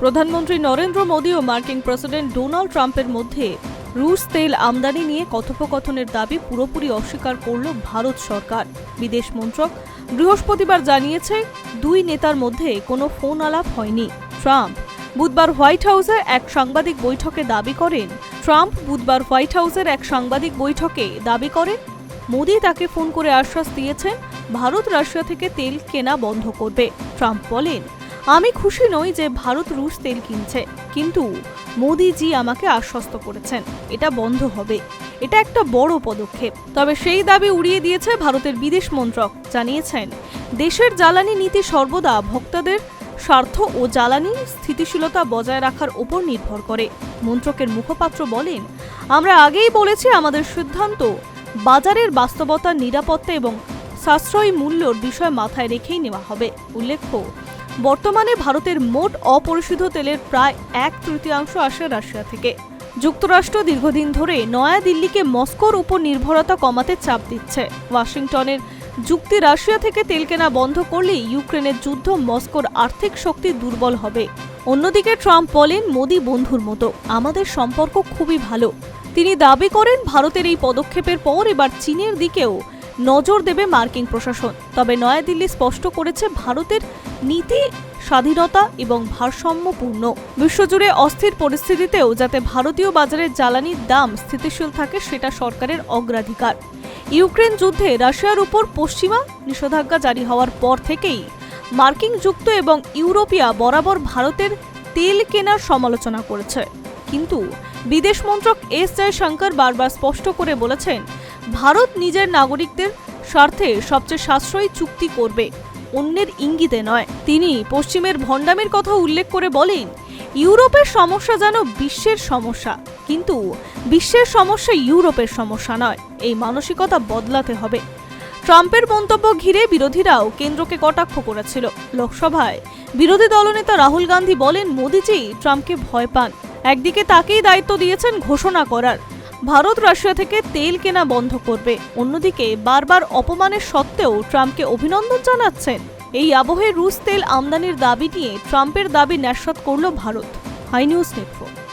প্রধানমন্ত্রী নরেন্দ্র মোদী ও মার্কিন president Donald ট্রাম্পের মধ্যে রুশ তেল আমদানি নিয়ে কথোপকথনের দাবি পুরোপুরি অস্বীকার করল ভারত সরকার। বিদেশ মন্ত্রক বৃহস্পতিবার জানিয়েছে, দুই নেতার মধ্যে কোনো ফোন আলাপ হয়নি। ট্রাম্প বুধবার হোয়াইট হাউসে এক সাংবাদিক বৈঠকে দাবি করেন, ট্রাম্প বুধবার হোয়াইট হাউসের এক সাংবাদিক বৈঠকে দাবি করেন, মোদি তাকে ফোন করে আশ্বাস দিয়েছেন, ভারত রাশিয়া থেকে তেল কেনা বন্ধ করবে। ট্রাম্প বলেন আমি খুশি নই যে ভারত রুশ তেল কিনছে। কিন্তু মোদিজি আমাকে আশ্বস্ত করেছেন, এটা বন্ধ হবে। এটা একটা বড় পদক্ষেপ। তবে সেই দাবি উড়িয়ে দিয়েছে ভারতের বিদেশ মন্ত্রক, জানিয়েছেন, দেশের জ্বালানি নীতি সর্বদা ভোক্তাদের স্বার্থ ও জ্বালানি স্থিতিশীলতা বজায় রাখার উপর নির্ভর করে। মন্ত্রকের মুখপাত্র বলেন, আমরা আগেই বলেছি আমাদের সিদ্ধান্ত বাজারের বাস্তবতা নিরাপত্তা এবং সাশ্রয়ী মূল্যর বিষয় মাথায় রেখেই নেওয়া হবে। উল্লেখ্য বর্তমানে ভারতের মোট অপরিশোধিত তেলের প্রায় এক তৃতীয়াংশ আসে রাশিয়া থেকে। যুক্তরাষ্ট্র দীর্ঘদিন ধরে নয়াদিল্লিকে মস্কোর উপর নির্ভরতা কমাতে চাপ দিচ্ছে। ওয়াশিংটনের যুক্তি রাশিয়া থেকে তেল কেনা বন্ধ করলেই ইউক্রেনের যুদ্ধ মস্কোর আর্থিক শক্তি দুর্বল হবে। অন্যদিকে ট্রাম্প বলেন, মোদি বন্ধুর মতো, আমাদের সম্পর্ক খুবই ভালো। তিনি দাবি করেন, ভারতের এই পদক্ষেপের পর এবার চীনের দিকেও নজর দেবে মার্কিন প্রশাসন। তবে নয়াদিল্লি স্পষ্ট করেছে ভারতের নীতি, স্বাধীনতা এবং ভারসাম্যপূর্ণ। বিশ্বজুড়ে অস্থির পরিস্থিতিতেও যাতে ভারতীয় বাজারের জ্বালানির দাম স্থিতিশীল থাকে, সেটা সরকারের অগ্রাধিকার। ইউক্রেন যুদ্ধে রাশিয়ার উপর পশ্চিমা নিষেধাজ্ঞা জারি হওয়ার পর থেকেই মার্কিন যুক্ত এবং ইউরোপিয়া বরাবর ভারতের তেল কেনার সমালোচনা করেছে। কিন্তু বিদেশ মন্ত্রক এস জয়শঙ্কর বারবার স্পষ্ট করে বলেছেন ভারত নিজের নাগরিকদের স্বার্থে সবচেয়ে সাশ্রয়ী চুক্তি করবে, অন্যের ইঙ্গিতে নয়। তিনি পশ্চিমের ভণ্ডামের কথা উল্লেখ করে বলেন, ইউরোপের সমস্যা যেন বিশ্বের সমস্যা, কিন্তু বিশ্বের সমস্যা ইউরোপের সমস্যা নয়, এই মানসিকতা বদলাতে হবে। ট্রাম্পের মন্তব্য ঘিরে বিরোধীরাও কেন্দ্রকে কটাক্ষ করেছিল। লোকসভায় বিরোধী দলনেতা রাহুল গান্ধী বলেন, মোদিজি ট্রাম্পকে ভয় পান। একদিকে তাকেই দায়িত্ব দিয়েছেন ঘোষণা করার। ভারত রাশিয়া থেকে তেল কেনা বন্ধ করবে। অন্যদিকে বারবার অপমানের সত্ত্বেও ট্রাম্পকে অভিনন্দন জানাচ্ছেন। এই আবহে রুশ তেল আমদানির দাবি নিয়ে ট্রাম্পের দাবি ন্যাসৎ করল ভারত। High news network.